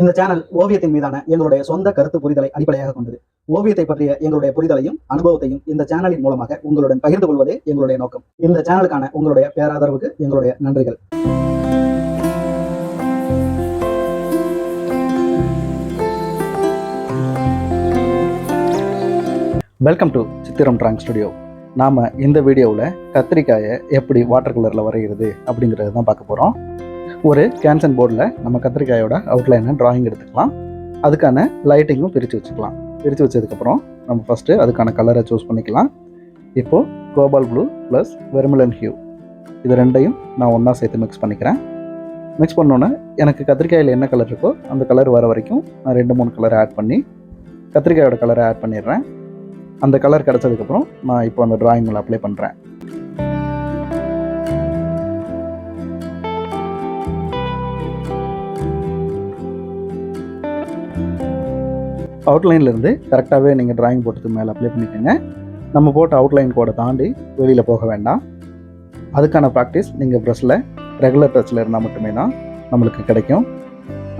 இந்த சேனல் ஓவியத்தின் மீதான எங்களுடைய சொந்த கருத்து புரிதலை அடிப்படையாக கொண்டது. ஓவியத்தை பற்றிய எங்களுடைய புரிதலையும் அனுபவத்தையும் இந்த சேனலின் மூலமாக உங்களுடன் பகிர்ந்து கொள்வதே எங்களுடைய நோக்கம். இந்த சேனலுக்கான உங்களுடைய பேராதரவுக்கு எங்களுடைய நன்றிகள். வெல்கம் டு சித்திரம் ட்ராங் ஸ்டுடியோ நாம் இந்த வீடியோவில் கத்திரிக்காயை எப்படி வாட்டர் கலரில் வரைகிறது அப்படிங்கிறது தான் பார்க்க போகிறோம் ஒரு கேன்சன் போர்டில் நம்ம கத்திரிக்காயோட அவுட்லைனை டிராயிங் எடுத்துக்கலாம். அதுக்கான லைட்டிங்கும் பிரித்து வச்சுக்கலாம். பிரித்து வச்சதுக்கப்புறம் நம்ம ஃபஸ்ட்டு அதுக்கான கலரை சூஸ் பண்ணிக்கலாம். இப்போது cobalt blue plus vermilion hue இது ரெண்டையும் நான் ஒன்றா சேர்த்து மிக்ஸ் பண்ணிக்கிறேன். மிக்ஸ் பண்ணோன்னே எனக்கு கத்திரிக்காயில் என்ன கலர் இருக்கோ அந்த கலர் வர வரைக்கும் நான் ரெண்டு மூணு கலரை ஆட் பண்ணி கத்திரிக்காயோட கலரை ஆட் பண்ணிடுறேன். அந்த கலர் கிடச்சதுக்கப்புறம் நான் இப்போ அந்த டிராயிங்கில் அப்ளை பண்ணுறேன் அவுட்லைன்லேருந்து கரெக்டாகவே நீங்கள் ட்ராயிங் போட்டது மேலே அப்ளை பண்ணிக்கோங்க. நம்ம போட்ட அவுட்லைன் கோடை தாண்டி வெளியில் போக வேண்டாம். அதுக்கான ப்ராக்டிஸ் நீங்கள் ப்ரெஷ்ஷில் ரெகுலர் டச்சில் இருந்தால் மட்டுமே தான் நம்மளுக்கு கிடைக்கும்.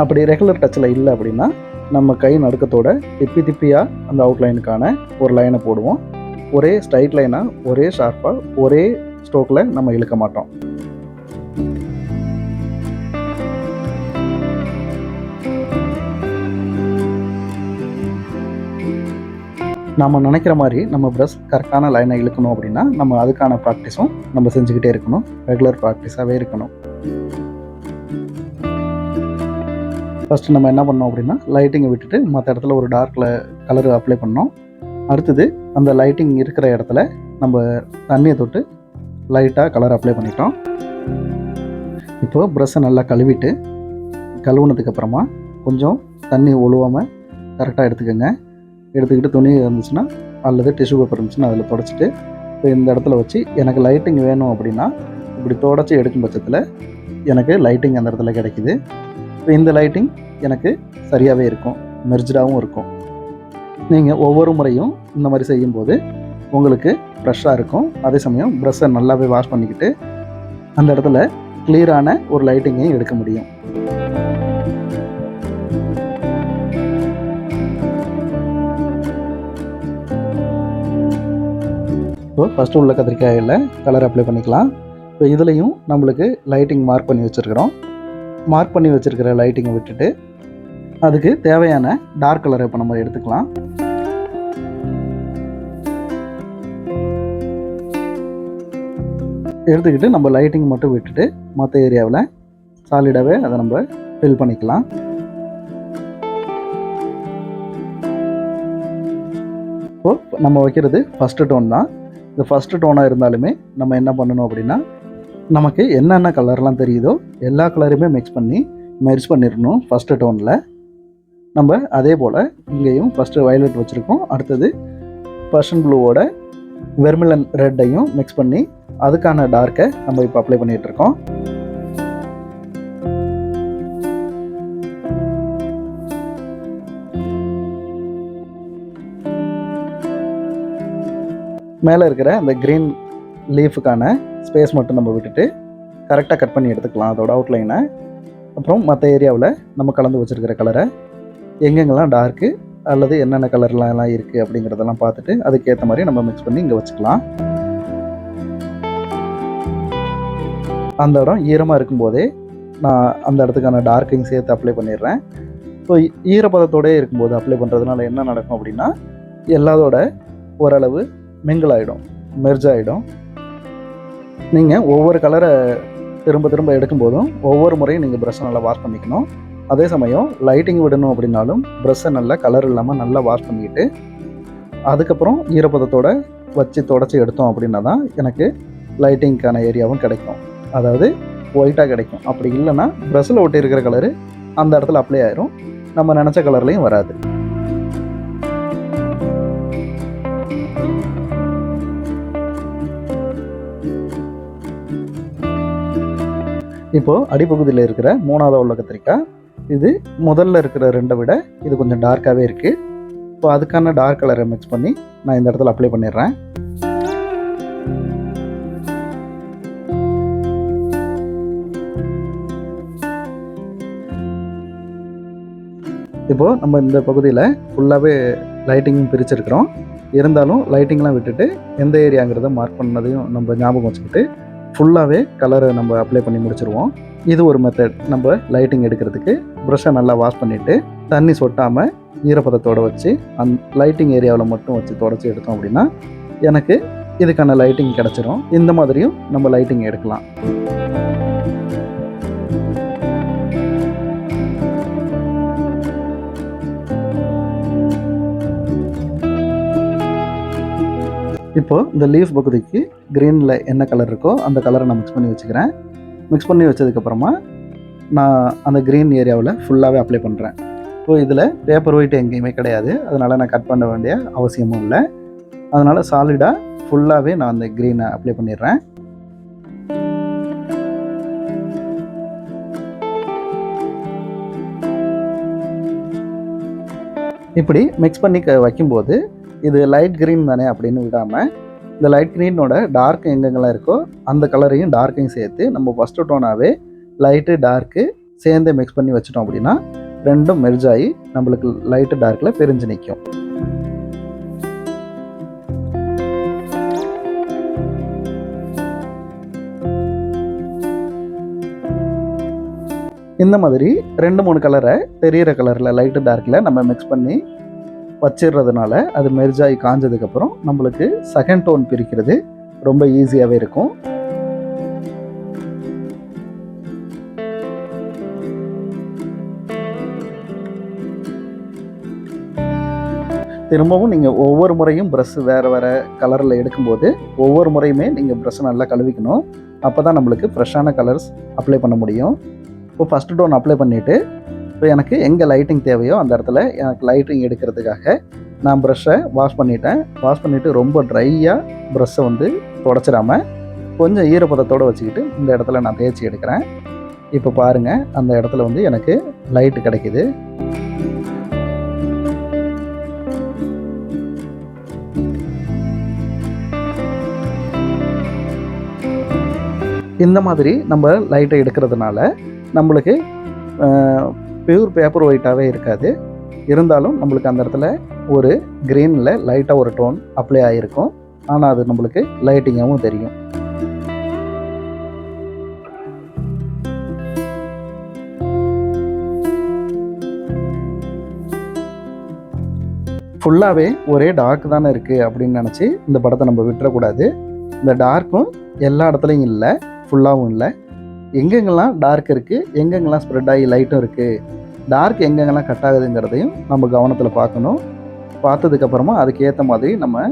அப்படி ரெகுலர் டச்சில் இல்லை அப்படின்னா நம்ம கை நடுக்கத்தோட திப்பி திப்பியாக அந்த அவுட்லைனுக்கான ஒரு லைனை போடுவோம். ஒரே ஸ்ட்ரைட் லைனாக ஒரே ஷார்ப்பாக ஒரே ஸ்ட்ரோக்கில் நம்ம இழுக்க மாட்டோம். நம்ம நினைக்கிற மாதிரி நம்ம ப்ரஷ் கரெக்டான லைனை இழுக்கணும் அப்படின்னா நம்ம அதுக்கான ப்ராக்டிஸும் நம்ம செஞ்சுக்கிட்டே இருக்கணும். ரெகுலர் ப்ராக்டிஸாகவே இருக்கணும். ஃபஸ்ட்டு நம்ம என்ன பண்ணோம் அப்படின்னா லைட்டிங்கை விட்டுட்டு மற்ற இடத்துல ஒரு டார்க்கில் கலர் அப்ளை பண்ணோம். அடுத்தது அந்த லைட்டிங் இருக்கிற இடத்துல நம்ம தண்ணியை தொட்டு லைட்டாக கலர் அப்ளை பண்ணிட்டோம். இப்போது ப்ரெஷ்ஷை நல்லா கழுவிட்டு கழுவுனதுக்கப்புறமா கொஞ்சம் தண்ணி ஒழுவாமல் கரெக்டாக எடுத்துக்கோங்க. எடுத்துக்கிட்டு துணி இருந்துச்சுன்னா அல்லது டிஷ்யூ பேப்பர் இருந்துச்சுன்னா அதில் தொடச்சிட்டு இப்போ இந்த இடத்துல வச்சு எனக்கு லைட்டிங் வேணும் அப்படின்னா இப்படி தொடச்சி எடுக்கும் பட்சத்தில் எனக்கு லைட்டிங் அந்த இடத்துல கிடைக்குது. இப்போ இந்த லைட்டிங் எனக்கு சரியாகவே இருக்கும் மெர்ஜாகவும் இருக்கும். நீங்கள் ஒவ்வொரு முறையும் இந்த மாதிரி செய்யும்போது உங்களுக்கு ஃப்ரெஷ்ஷாக இருக்கும். அதே சமயம் ப்ரெஷ்ஷை நல்லாவே வாஷ் பண்ணிக்கிட்டு அந்த இடத்துல கிளியரான ஒரு லைட்டிங்கையும் எடுக்க முடியும். இப்போ ஃபஸ்ட்டு உள்ள கத்திரிக்காயில் கலர் அப்ளை பண்ணிக்கலாம். இப்போ இதுலேயும் நம்மளுக்கு லைட்டிங் மார்க் பண்ணி வச்சுருக்கிறோம். மார்க் பண்ணி வச்சுருக்கிற லைட்டிங்கை விட்டுட்டு அதுக்கு தேவையான டார்க் கலரை இப்போ நம்ம எடுத்துக்கலாம். எடுத்துக்கிட்டு நம்ம லைட்டிங் மட்டும் விட்டுட்டு மற்ற ஏரியாவில் சாலிடாகவே அதை நம்ம ஃபில் பண்ணிக்கலாம். இப்போ நம்ம வைக்கிறது ஃபஸ்ட்டு டோன் தான். இது ஃபஸ்ட்டு டோனாக இருந்தாலுமே நம்ம என்ன பண்ணணும் அப்படின்னா நமக்கு என்னென்ன கலர்லாம் தெரியுதோ எல்லா கலருமே மிக்ஸ் பண்ணி மெர்ஜ் பண்ணிடணும் ஃபஸ்ட்டு டோனில் நம்ம அதே போல் இங்கேயும் ஃபஸ்ட்டு வயலட் வச்சுருக்கோம். அடுத்தது பர்ஷன் ப்ளூவோட வெர்மிலன் ரெட்டையும் மிக்ஸ் பண்ணி அதுக்கான டார்க்கை நம்ம இப்போ அப்ளை பண்ணிகிட்ருக்கோம் இருக்கோம். மேலே இருக்கிற அந்த க்ரீன் லீஃபுக்கான ஸ்பேஸ் மட்டும் நம்ம விட்டுட்டு கரெக்டாக கட் பண்ணி எடுத்துக்கலாம் அதோட அவுட்லைனை அப்புறம் மற்ற ஏரியாவில் நம்ம கலந்து வச்சுருக்கிற கலரை எங்கெங்கெல்லாம் டார்க்கு அல்லது என்னென்ன கலர்லாம் எல்லாம் இருக்குது அப்படிங்கிறதெல்லாம் பார்த்துட்டு அதுக்கேற்ற மாதிரி நம்ம மிக்ஸ் பண்ணி இங்கே வச்சுக்கலாம். அந்த இடம் ஈரமாக இருக்கும்போதே நான் அந்த இடத்துக்கான டார்க்கிங் சேர்த்து அப்ளை பண்ணிடுறேன். ஸோ ஈரப்பதத்தோடே இருக்கும்போது அப்ளை பண்ணுறதுனால என்ன நடக்கும் அப்படின்னா எல்லாதோட ஓரளவு மிங்கிள் ஆகிடும் மெர்ஜ் ஆகிடும் நீங்கள் ஒவ்வொரு கலரை திரும்ப திரும்ப எடுக்கும்போதும் ஒவ்வொரு முறையும் நீங்கள் ப்ரெஷ்ஷை நல்லா வாஷ் பண்ணிக்கணும். அதே சமயம் லைட்டிங் விடணும் அப்படின்னாலும் ப்ரெஷ்ஷை நல்லா கலர் இல்லாமல் நல்லா வாஷ் பண்ணிக்கிட்டு அதுக்கப்புறம் ஈரப்பதத்தோடு வச்சு தொடச்சி எடுத்தோம் அப்படின்னா தான் எனக்கு லைட்டிங்க்கான ஏரியாவும் கிடைக்கும். அதாவது ஒயிட்டாக கிடைக்கும். அப்படி இல்லைன்னா ப்ரெஷ்ஷில் ஒட்டி இருக்கிற கலரு அந்த இடத்துல அப்ளை ஆயிரும். நம்ம நினச்ச கலர்லேயும் வராது. இப்போது அடிப்பகுதியில் இருக்கிற மூணாவது உள்ள கத்திரிக்காய். இது முதல்ல இருக்கிற ரெண்டை விட இது கொஞ்சம் டார்க்காகவே இருக்குது இப்போ அதுக்கான டார்க் கலரை மிக்ஸ் பண்ணி நான் இந்த இடத்துல அப்ளை பண்ணிடுறேன். இப்போது நம்ம இந்த பகுதியில் ஃபுல்லாகவே லைட்டிங் பிரிச்சிருக்கிறோம். இருந்தாலும் லைட்டிங்லாம் விட்டுட்டு எந்த ஏரியாங்கிறத மார்க் பண்ணதையும் நம்ம ஞாபகம் வச்சுக்கிட்டு ஃபுல்லாகவே கலரை நம்ம அப்ளை பண்ணி முடிச்சிருவோம். இது ஒரு மெத்தட் நம்ம லைட்டிங் எடுக்கிறதுக்கு ப்ரஷ்ஷை நல்லா வாஷ் பண்ணிவிட்டு தண்ணி சொட்டாமல் ஈரப்பதத்தோடு வச்சு அந் லைட்டிங் ஏரியாவில் மட்டும் வச்சு தொடச்சி எடுத்தோம் அப்படின்னா எனக்கு இதுக்கான லைட்டிங் கிடச்சிரும். இந்த மாதிரியும் நம்ம லைட்டிங் எடுக்கலாம். இப்போ இந்த லீஃப் பகுதிக்கு க்ரீனில் என்ன கலர் இருக்கோ அந்த கலரை நான் மிக்ஸ் பண்ணி வச்சுக்கிறேன். மிக்ஸ் பண்ணி வச்சதுக்கப்புறமா நான் அந்த க்ரீன் ஏரியாவில் ஃபுல்லாகவே அப்ளை பண்ணுறேன் இப்போ இதில் பேப்பர் ஒயிட் எங்கேயுமே கிடையாது. அதனால் நான் கட் பண்ண வேண்டிய அவசியமும் இல்லை. அதனால் சாலிடாக ஃபுல்லாகவே நான் அந்த க்ரீனை அப்ளை பண்ணிடுறேன். இப்படி மிக்ஸ் பண்ணி க வைக்கும்போது இது லைட் க்ரீன் தானே அப்படின்னு விடாமல் இந்த லைட் க்ரீனோட டார்க் எங்கெங்கெல்லாம் இருக்கோ அந்த கலரையும் டார்க்கையும் சேர்த்து நம்ம ஃபஸ்ட்டு டோனாகவே லைட்டு டார்க்கு சேர்ந்து மிக்ஸ் பண்ணி வச்சிட்டோம் அப்படின்னா ரெண்டும் மெர்ஜ் ஆகி நம்மளுக்கு லைட்டு டார்க்கில் பிரிஞ்சு நிற்கும் இந்த மாதிரி ரெண்டு மூணு கலரை தெரியிற கலரில் லைட்டு டார்க்கில் நம்ம மிக்ஸ் பண்ணி வச்சிடுறதுனால அது மெர்ஜாகி காஞ்சதுக்கப்புறம் நம்மளுக்கு செகண்ட் டோன் பிரிக்கிறது ரொம்ப ஈஸியாகவே இருக்கும். திரும்பவும் நீங்கள் ஒவ்வொரு முறையும் ப்ரஷ் வேறு வேறு கலரில் எடுக்கும்போது ஒவ்வொரு முறையுமே நீங்கள் ப்ரஷ் நல்லா கழுவிக்கணும். அப்போ தான் நம்மளுக்கு ஃப்ரெஷ்ஷான கலர்ஸ் அப்ளை பண்ண முடியும். இப்போ ஃபஸ்ட்டு டோன் அப்ளை பண்ணிவிட்டு இப்போ எனக்கு எங்கே லைட்டிங் தேவையோ அந்த இடத்துல எனக்கு லைட்டிங் எடுக்கிறதுக்காக நான் ப்ரெஷ்ஷை வாஷ் பண்ணிட்டேன். வாஷ் பண்ணிவிட்டு ரொம்ப ட்ரையாக ப்ரெஷ்ஷை வந்து தொடச்சிடாமல் கொஞ்சம் ஈரப்பதத்தோடு வச்சுக்கிட்டு இந்த இடத்துல நான் தேய்ச்சி எடுக்கிறேன். இப்போ பாருங்கள் அந்த இடத்துல வந்து எனக்கு லைட்டு கிடைக்கிது. இந்த மாதிரி நம்ம லைட்டை எடுக்கிறதுனால நம்மளுக்கு பியூர் பேப்பர் ஒயிட்டாகவே இருக்காது. இருந்தாலும் நம்மளுக்கு அந்த இடத்துல ஒரு க்ரீனில் லைட்டாக ஒரு டோன் அப்ளை ஆகிருக்கும் ஆனால் அது நம்மளுக்கு லைட்டிங்காகவும் தெரியும். ஃபுல்லாகவே ஒரே டார்க் தானே இருக்குது அப்படின்னு நினச்சி இந்த படத்தை நம்ம விட்டுறக்கூடாது. இந்த டார்க்கும் எல்லா இடத்துலையும் இல்லை ஃபுல்லாகவும் இல்லை. எங்கெங்கெல்லாம் டார்க் இருக்குது எங்கெங்கெல்லாம் ஸ்ப்ரெட் ஆகி லைட்டும் இருக்குது டார்க் எங்கெங்கெல்லாம் கட் ஆகுதுங்கிறதையும் நம்ம கவனத்தில் பார்க்கணும். பார்த்ததுக்கப்புறமா அதுக்கேற்ற மாதிரி நம்ம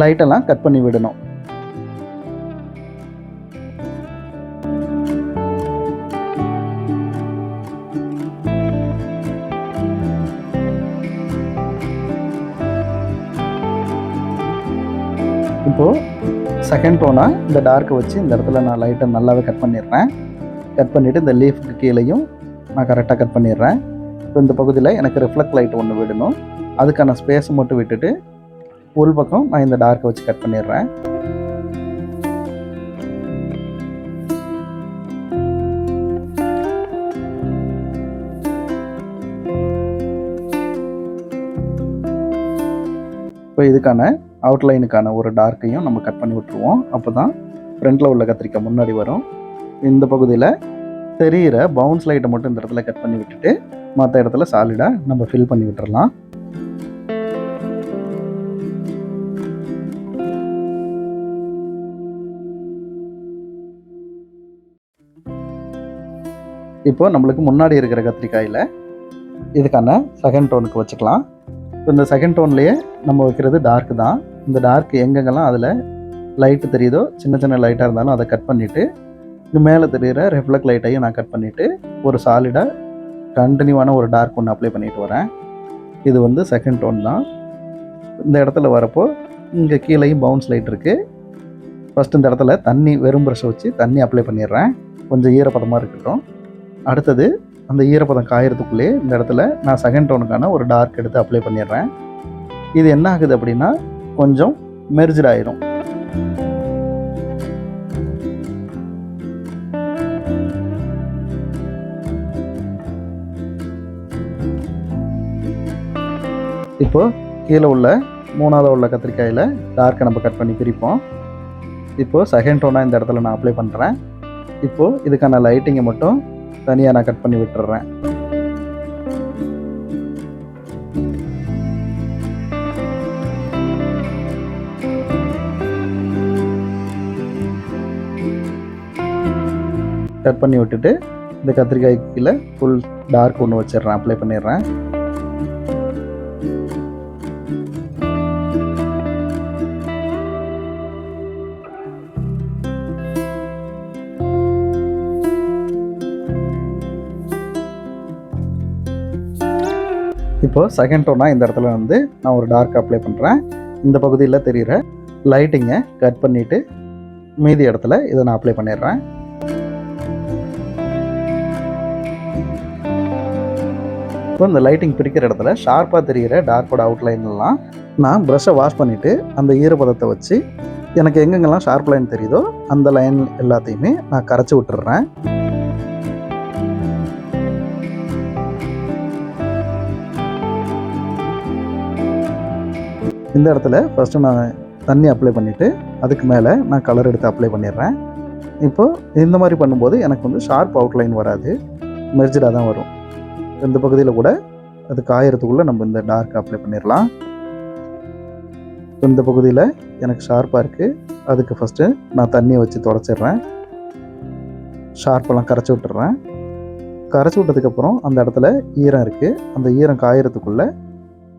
லைட்டெல்லாம் கட் பண்ணி விடணும். இப்போது செகண்ட் டோனாக இந்த டார்க்கை வச்சு இந்த இடத்துல நான் லைட்டை நல்லாவே கட் பண்ணிடுறேன். கட் பண்ணிவிட்டு இந்த லீஃப்க்கு கீழேயும் நான் கரெக்டாக கட் பண்ணிடுறேன். இப்போ இந்த பகுதியில் எனக்கு ரிஃப்ளெக்ட் லைட் ஒன்று விடணும். அதுக்கான ஸ்பேஸை மட்டும் விட்டுட்டு உள் பக்கம் நான் இந்த டார்க்கை வச்சு கட் பண்ணிடுறேன். இப்போ இதுக்கான அவுட்லைனுக்கான ஒரு டார்க்கையும் நம்ம கட் பண்ணி விட்டுருவோம். அப்போ தான் ஃப்ரண்ட்டில் உள்ள கத்திரிக்காய் முன்னாடி வரும். இந்த பகுதியில் தெரிகிற பவுன்ஸ் லைட்டை மட்டும் இந்த இடத்துல கட் பண்ணி விட்டுட்டு மற்ற இடத்துல சாலிடாக நம்ம ஃபில் பண்ணி விட்டுறலாம். இப்போ நம்மளுக்கு முன்னாடி இருக்கிற கத்திரிக்காயில் இதுக்கான செகண்ட் டோனுக்கு வச்சுக்கலாம். இப்போ இந்த செகண்ட் டோன்லேயே நம்ம வைக்கிறது டார்க் தான். இந்த டார்க் எங்கெங்கெல்லாம் அதில் லைட்டு தெரியுதோ சின்ன சின்ன லைட்டாக இருந்தாலும் அதை கட் பண்ணிவிட்டு இது மேலே தெரிகிற ரெஃப்ளெக்ட் லைட்டையும் நான் கட் பண்ணிவிட்டு ஒரு சாலிடாக கண்டினியூவான ஒரு டார்க் ஒன்று அப்ளை பண்ணிட்டு வரேன். இது வந்து செகண்ட் டோன் தான். இந்த இடத்துல வரப்போ இங்கே கீழேயும் பவுன்ஸ் லைட் இருக்குது ஃபஸ்ட் இந்த இடத்துல தண்ணி வெறும் ப்ரஷை வச்சு தண்ணி அப்ளை பண்ணிடுறேன். கொஞ்சம் ஈரப்பதமாக இருக்கட்டும். அடுத்தது அந்த ஈரப்பதம் காயறதுக்குள்ளே இந்த இடத்துல நான் செகண்ட் டோனுக்கான ஒரு டார்க் எடுத்து அப்ளை பண்ணிடுறேன். இது என்ன ஆகுது அப்படின்னா கொஞ்சம் மெர்ஜ்ட் ஆயிரும். இப்போது கீழே உள்ள மூணாவது உள்ள கத்திரிக்காயில் டார்க்கை நம்ம கட் பண்ணி பிரிப்போம். இப்போது செகண்ட் டோனாக இந்த இடத்துல நான் அப்ளை பண்ணுறேன் இப்போது இதுக்கான லைட்டிங்கை மட்டும் தனியாக நான் கட் பண்ணி விட்டுறேன். கட் பண்ணி விட்டுட்டு இந்த கத்திரிக்காய்க்கு கீழே ஃபுல் டார்க் ஒன்று வச்சிடுறேன் அப்ளை பண்ணிடுறேன். இப்போ செகண்ட் டோனாக இந்த இடத்துல வந்து நான் ஒரு டார்க் அப்ளை பண்ணுறேன் இந்த பகுதியில் தெரிகிற லைட்டிங்கை கட் பண்ணிவிட்டு மீதி இடத்துல இதை நான் அப்ளை பண்ணிடுறேன். இப்போ இந்த லைட்டிங் பிரிக்கிற இடத்துல ஷார்ப்பாக தெரிகிற டார்க்கோட அவுட்லைன்லாம் நான் ப்ரஷ்ஷை வாஷ் பண்ணிவிட்டு அந்த ஈரப்பதத்தை வச்சு எனக்கு எங்கெங்கெல்லாம் ஷார்ப் லைன் தெரியுதோ அந்த லைன் எல்லாத்தையுமே நான் கரைச்சி விட்டுறேன் இந்த இடத்துல ஃபஸ்ட்டு நான் தண்ணி அப்ளை பண்ணிவிட்டு அதுக்கு மேலே நான் கலர் எடுத்து அப்ளை பண்ணிடுறேன். இப்போது இந்த மாதிரி பண்ணும்போது எனக்கு வந்து ஷார்ப் அவுட்லைன் வராது. மெர்ஜடாக தான் வரும். இந்த பகுதியில் கூட அது காயறதுக்குள்ளே நம்ம இந்த டார்க் அப்ளை பண்ணிடலாம். இந்த பகுதியில் எனக்கு ஷார்ப்பாக இருக்குது அதுக்கு ஃபஸ்ட்டு நான் தண்ணியை வச்சு தொடச்சிடுறேன். ஷார்ப்பெல்லாம் கரைச்சி விட்டுறேன் கரைச்சி விட்டதுக்கப்புறம் அந்த இடத்துல ஈரம் இருக்குது அந்த ஈரம் காயறதுக்குள்ளே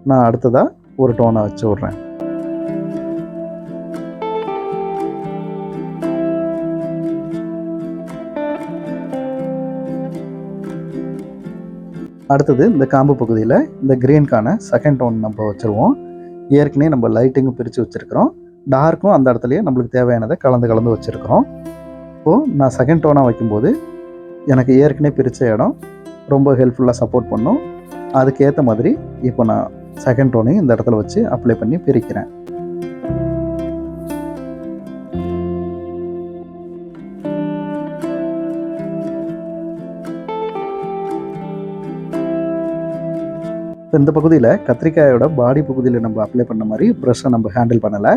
நான் அடுத்ததாக ஒரு டோனை வச்சு விட்றேன். அடுத்தது இந்த காம்பு பகுதியில் இந்த க்ரீன்கான செகண்ட் டோன் நம்ம வச்சுருவோம். ஏற்கனவே நம்ம லைட்டிங்கும் பிரித்து வச்சுருக்கிறோம். டார்க்கும் அந்த இடத்துலையே நம்மளுக்கு தேவையானதை கலந்து கலந்து வச்சுருக்கிறோம். இப்போது நான் செகண்ட் டோனாக வைக்கும்போது எனக்கு ஏற்கனவே பிரித்த இடம் ரொம்ப ஹெல்ப்ஃபுல்லாக சப்போர்ட் பண்ணும். அதுக்கேற்ற மாதிரி இப்போ நான் செகண்ட் ரோனையும் இந்த இடத்துல வச்சு அப்ளை பண்ணி பிரிக்கிறேன். இப்போ இந்த பகுதியில் கத்திரிக்காயோட பாடி பகுதியில் நம்ம அப்ளை பண்ண மாதிரி ப்ரஷ்ஷை நம்ம ஹேண்டில் பண்ணலை.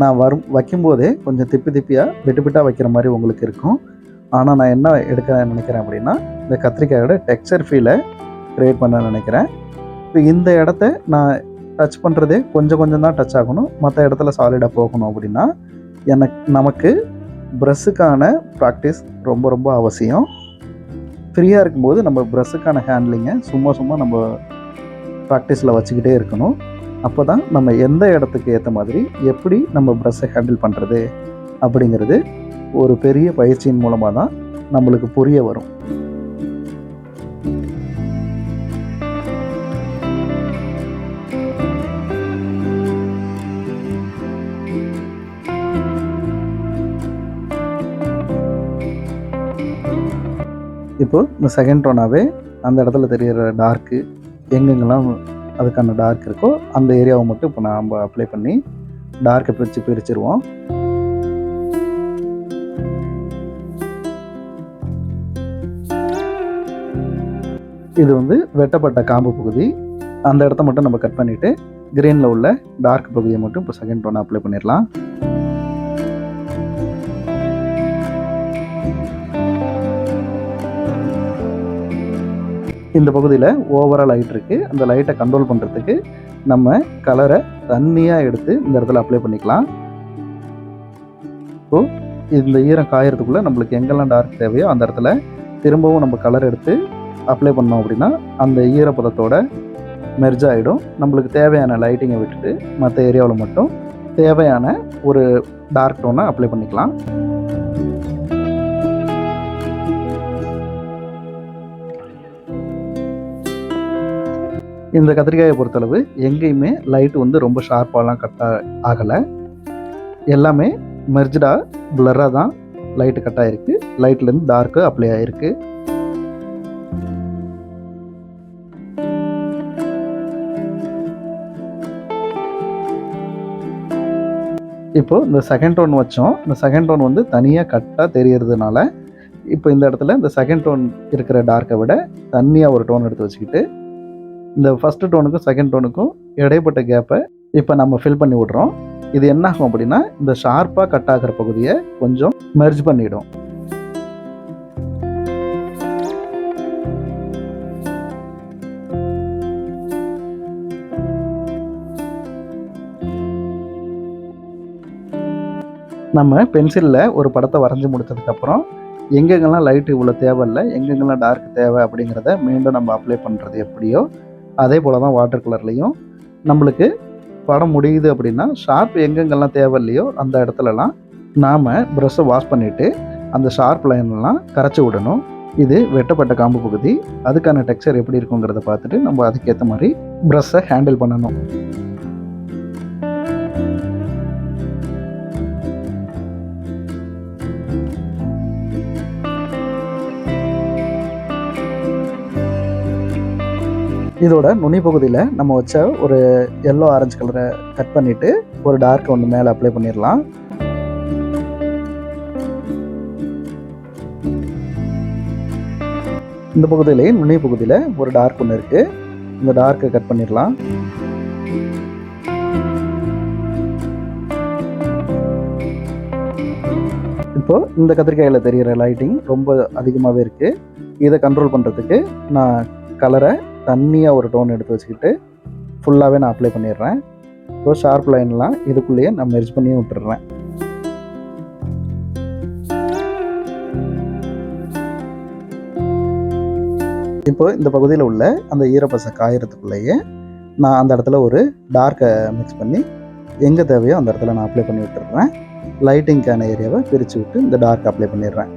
நான் வரும் வைக்கும்போதே கொஞ்சம் திப்பி திப்பியாக விட்டு விட்டாக வைக்கிற மாதிரி உங்களுக்கு இருக்கும். ஆனால் நான் என்ன எடுக்க நினைக்கிறேன் அப்படின்னா இந்த கத்திரிக்காயோட டெக்ஸ்சர் ஃபீலை க்ரியேட் பண்ண நினைக்கிறேன். இப்போ இந்த இடத்த நான் டச் பண்ணுறதே கொஞ்சம் கொஞ்சம் தான் டச் ஆகணும். மற்ற இடத்துல சாலிடாக போகணும் அப்படின்னா எனக்கு நமக்கு ப்ரெஸ்ஸுக்கான ப்ராக்டிஸ் ரொம்ப ரொம்ப அவசியம். ஃப்ரீயாக இருக்கும்போது நம்ம ப்ரெஸ்ஸுக்கான ஹேண்ட்லிங்கை சும்மா சும்மா நம்ம ப்ராக்டிஸில் வச்சுக்கிட்டே இருக்கணும். அப்போ தான் நம்ம எந்த இடத்துக்கு ஏற்ற மாதிரி எப்படி நம்ம ப்ரெஷ்ஷை ஹேண்டில் பண்ணுறது அப்படிங்கிறது ஒரு பெரிய பயிற்சியின் மூலமாக தான் நம்மளுக்கு புரிய வரும். இப்போது இந்த செகண்ட் டோனாகவே அந்த இடத்துல தெரிகிற டார்க்கு எங்கெங்கெல்லாம் அதுக்கான டார்க் இருக்கோ அந்த ஏரியாவை மட்டும் இப்போ நாம் அப்ளை பண்ணி டார்க்கை பிரித்து பிரிச்சிருவோம். இது வந்து வெட்டப்பட்ட காம்பு பகுதி. அந்த இடத்த மட்டும் நம்ம கட் பண்ணிவிட்டு கிரீனில் உள்ள டார்க் பகுதியை மட்டும் இப்போ செகண்ட் டோனை அப்ளை பண்ணிடலாம். இந்த பகுதியில் ஓவரால் லைட் இருக்குது அந்த லைட்டை கண்ட்ரோல் பண்ணுறதுக்கு நம்ம கலரை தண்ணியாக எடுத்து இந்த இடத்துல அப்ளை பண்ணிக்கலாம். ஸோ இந்த ஈரம் காயறதுக்குள்ளே நம்மளுக்கு எங்கெல்லாம் டார்க் தேவையோ அந்த இடத்துல திரும்பவும் நம்ம கலர் எடுத்து அப்ளை பண்ணோம் அப்படின்னா அந்த ஈரப்பதத்தோட மெர்ஜ் ஆகிடும் நம்மளுக்கு தேவையான லைட்டிங்கை விட்டுட்டு மற்ற ஏரியாவில் மட்டும் தேவையான ஒரு டார்க் டோனை அப்ளை பண்ணிக்கலாம். இந்த கத்திரிக்காயை பொறுத்தளவு எங்கேயுமே லைட் வந்து ரொம்ப ஷார்ப்பாலாம் கட் ஆகலை. எல்லாமே மெர்ஜடாக பிளராக தான் லைட்டு கட் ஆகிருக்கு லைட்லேருந்து டார்க்கு அப்ளை ஆகிருக்கு இப்போ இந்த செகண்ட் டோன் வச்சோம். இந்த செகண்ட் டோன் வந்து தனியாக கட்டாக தெரியறதுனால இப்போ இந்த இடத்துல இந்த செகண்ட் டோன் இருக்கிற டார்க்கை விட தனியாக ஒரு டோன் எடுத்து வச்சுக்கிட்டு இந்த ஃபஸ்ட்டு டோனுக்கும் செகண்ட் டோனுக்கும் இடைப்பட்ட கேப்பை இப்போ நம்ம ஃபில் பண்ணி விட்றோம். இது என்ன ஆகும் அப்படின்னா இந்த ஷார்ப்பாக கட் ஆகிற பகுதியை கொஞ்சம் மெர்ஜ் பண்ணிடும். நம்ம பென்சிலில் ஒரு படத்தை வரைஞ்சி முடித்ததுக்கப்புறம் எங்கெங்கெல்லாம் லைட்டு இவ்வளோ தேவையில்லை எங்கெங்கெல்லாம் டார்க் தேவை அப்படிங்கிறத மீண்டும் நம்ம அப்ளை பண்ணுறது எப்படியோ அதே போல் தான் வாட்டர் கலர்லேயும் நம்மளுக்கு படம் முடியுது அப்படின்னா ஷார்ப் எங்கெங்கெல்லாம் தேவையில்லையோ அந்த இடத்துலலாம் நாம் ப்ரஷ்ஷை வாஷ் பண்ணிவிட்டு அந்த ஷார்ப் லைன்லாம் கரைச்சி விடணும். இது வெட்டப்பட்ட காம்பு பகுதி அதுக்கான டெக்ஸ்சர் எப்படி இருக்குங்கிறத பார்த்துட்டு நம்ம அதுக்கேற்ற மாதிரி ப்ரஷ்ஷை ஹேண்டில் பண்ணணும். இதோட நுனி பகுதியில் நம்ம வச்ச ஒரு எல்லோ ஆரஞ்சு கலரை கட் பண்ணிவிட்டு ஒரு டார்க் ஒன்று மேலே அப்ளை பண்ணிடலாம் இந்த பகுதியிலே நுனி பகுதியில் ஒரு டார்க் ஒன்று இருக்குது இந்த டார்க்கை கட் பண்ணிடலாம் இப்போ இந்த கத்திரிக்காயில் தெரிகிற லைட்டிங் ரொம்ப அதிகமாகவே இருக்குது இதை கண்ட்ரோல் பண்ணுறதுக்கு நான் கலரை தண்ணியாக ஒரு டோன் எடுத்து வச்சுக்கிட்டு ஃபுல்லாகவே நான் அப்ளை பண்ணிடுறேன். ஸோ ஷார்ப் லைன்லாம் இதுக்குள்ளேயே நான் மெர்ஜ் பண்ணி விட்டுறேன் இப்போ இந்த பகுதியில் உள்ள அந்த ஈரப்பசை காயறதுக்குள்ளேயே நான் அந்த இடத்துல ஒரு டார்க்கை மிக்ஸ் பண்ணி எங்கே தேவையோ அந்த இடத்துல நான் அப்ளை பண்ணி விட்டுடுறேன். லைட்டிங்க்கான ஏரியாவை பிரித்து விட்டு இந்த டார்க் அப்ளை பண்ணிடுறேன்.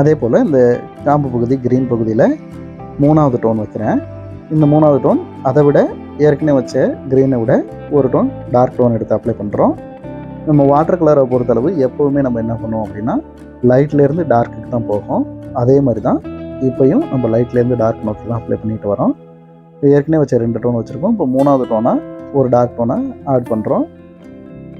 அதே போல் இந்த காம்பு பகுதி க்ரீன் பகுதியில் மூணாவது டோன் வைக்கிறேன். இந்த மூணாவது டோன் அதை விட ஏற்கனவே வச்ச க்ரீனை விட ஒரு டோன் டார்க் டோன் எடுத்து அப்ளை பண்ணுறோம் நம்ம வாட்டர் கலரை பொறுத்தளவு எப்போவுமே நம்ம என்ன பண்ணுவோம் அப்படின்னா லைட்லேருந்து டார்க்குக்கு தான் போகும். அதே மாதிரி தான் இப்போயும் நம்ம லைட்லேருந்து டார்க் நோக்கி தான் அப்ளை பண்ணிட்டு வரோம். ஏற்கனவே வச்ச ரெண்டு டோன் வச்சுருக்கோம். இப்போ மூணாவது டோனாக ஒரு டார்க் டோனாக ஆட் பண்ணுறோம்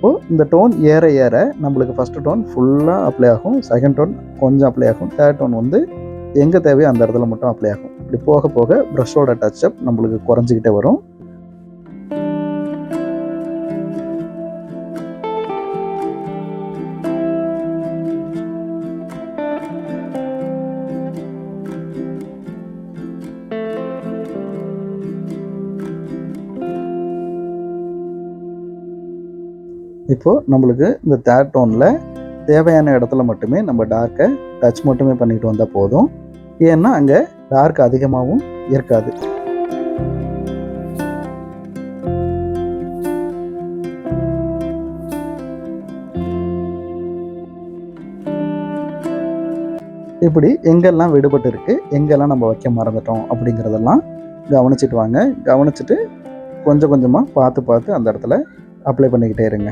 அப்போது இந்த டோன் ஏற ஏற நம்மளுக்கு ஃபஸ்ட்டு டோன் ஃபுல்லாக அப்ளை ஆகும். செகண்ட் டோன் கொஞ்சம் அப்ளை ஆகும். தேர்ட் டோன் வந்து எங்கே தேவையோ அந்த இடத்துல மட்டும் அப்ளை ஆகும். இப்படி போக போக ப்ரஷோட டச்சப் நம்மளுக்கு குறைஞ்சிக்கிட்டே வரும். இப்போது நம்மளுக்கு இந்த தேர்ட் டோனில் தேவையான இடத்துல மட்டுமே நம்ம டார்க்கை டச் மட்டுமே பண்ணிட்டு வந்தால் போதும். ஏன்னா அங்கே டார்க் அதிகமாகவும் இருக்காது. இப்படி எங்கெல்லாம் விடுபட்டு இருக்கு எங்கெல்லாம் நம்ம வைக்க மறந்துட்டோம் அப்படிங்கிறதெல்லாம் கவனிச்சிட்டு வாங்க. கவனிச்சுட்டு கொஞ்சம் கொஞ்சமாக பார்த்து பார்த்து அந்த இடத்துல அப்ளை பண்ணிக்கிட்டே இருங்க.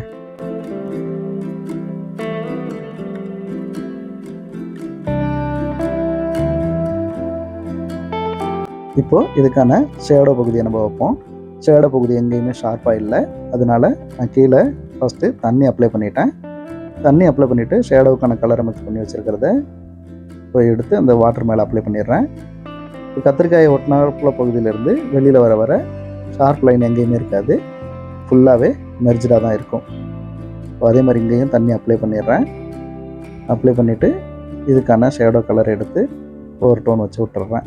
இப்போ இதுக்கான ஷேடோ பகுதியை நம்ம வைப்போம் ஷேடோ பகுதி எங்கேயுமே ஷார்ப்பாக இல்லை. அதனால நான் கீழே ஃபஸ்ட்டு தண்ணி அப்ளை பண்ணிட்டேன். தண்ணி அப்ளை பண்ணிவிட்டு ஷேடோவுக்கான கலரை மிக்ஸ் பண்ணி வச்சுருக்கிறத போய் எடுத்து அந்த வாட்டர் மேலே அப்ளை பண்ணிடுறேன். இப்போ கத்திரிக்காயை ஒட்டினாப்புல பகுதியிலேருந்து வெளியில் வர வர ஷார்ப் லைன் எங்கேயுமே இருக்காது. ஃபுல்லாகவே மெர்ஜாக தான் இருக்கும். இப்போ அதே மாதிரி இங்கேயும் தண்ணி அப்ளை பண்ணிடுறேன். அப்ளை பண்ணிவிட்டு இதுக்கான ஷேடோ கலர் எடுத்து ஒரு டோன் வச்சு விட்டுறேன்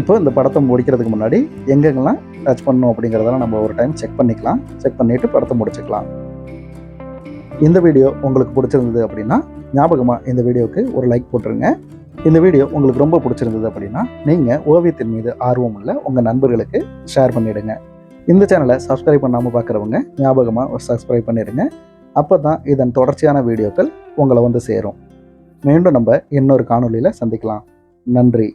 இப்போ இந்த படத்தை முடிக்கிறதுக்கு முன்னாடி எங்கெங்கெல்லாம் டச் பண்ணும் அப்படிங்கிறதெல்லாம் நம்ம ஒரு டைம் செக் பண்ணிக்கலாம். செக் பண்ணிவிட்டு படத்தை முடிச்சுக்கலாம். இந்த வீடியோ உங்களுக்கு பிடிச்சிருந்தது அப்படின்னா ஞாபகமாக இந்த வீடியோவுக்கு ஒரு லைக் போட்டுருங்க. இந்த வீடியோ உங்களுக்கு ரொம்ப பிடிச்சிருந்தது அப்படின்னா நீங்கள் ஓவியத்தின் மீது ஆர்வம் உள்ள உங்கள் நண்பர்களுக்கு ஷேர் பண்ணிவிடுங்க இந்த சேனலை சப்ஸ்கிரைப் பண்ணாமல் பார்க்குறவங்க ஞாபகமாக சப்ஸ்கிரைப் பண்ணிடுங்க. அப்போ தான் இதன் தொடர்ச்சியான வீடியோக்கள் உங்களை வந்து சேரும். மீண்டும் நம்ம இன்னொரு காணொலியில் சந்திக்கலாம். நன்றி.